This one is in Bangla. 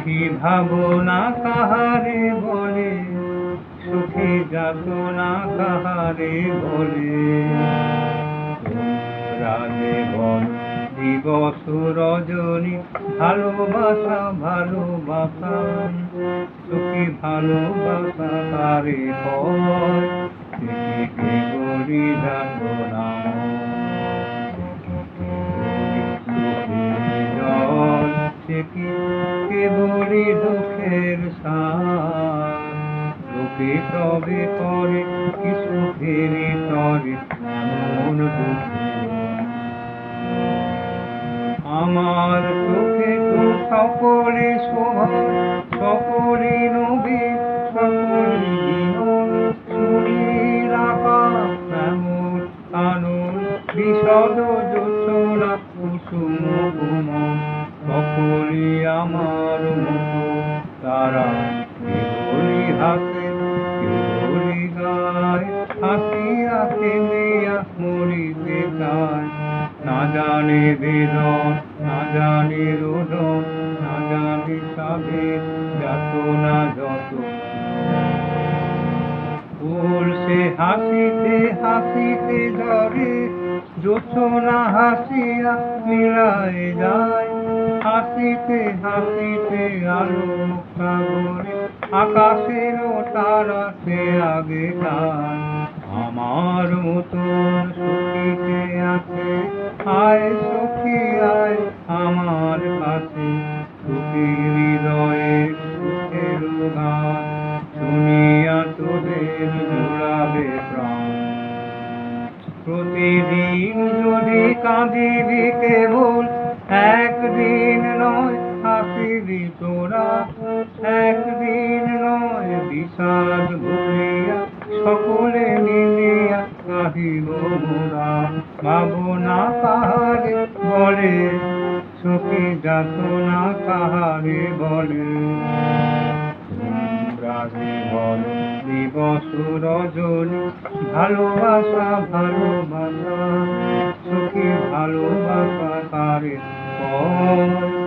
সুখী ভাবনা কাহারে বলে, সুখী যাতনা কাহারে বলে। রাজে বল দিবস রজনী ভালোবাসা ভালোবাসা। সুখী ভালোবাসা তারে হয় থেকে থেকে কেবলই দুঃখের সার। তবে করে কি সুখের তরে, এমন দুঃখে। আমার চোখে তো সকলে শোভা, সকলে নবী সকলে সুরের আকাশ এমন কানন বিশদ সকলে আমার মতো তারা কেবলি হাসে কেবলি গায় হাসিয়া কেঁদিয়া মরিতে চায়। না জানে বেদন, না জানে রোদন, না জানে সাবের যত না যত। সে হাসিতে হাসিতে ধরে জোছনা হাসিয়া মিলায় যায়। হাসিতে হাসিতে আলো সাগরে, আকাশের তারা সে আগে গায় আমার মতন সুখীকে আছে, আয় সখী, আয় আমার কাছে। সুখী হৃদয়ে সুখের গান, শুনিয়া তোদের জোড়াবে প্রাণ। প্রতিদিন যদি কাঁদিবি কেবল একদিন একদিন নয় বিষাদ ভুলিয়া সকলে মিলিয়া কাহিব মোরা। ভাবনা কাহারে বলে, সুখী যাতনা কাহারে বলে। বল দিবস, রজনী, ভালোবাসা ভালোবাসা। সুখী ভালোবাসা পর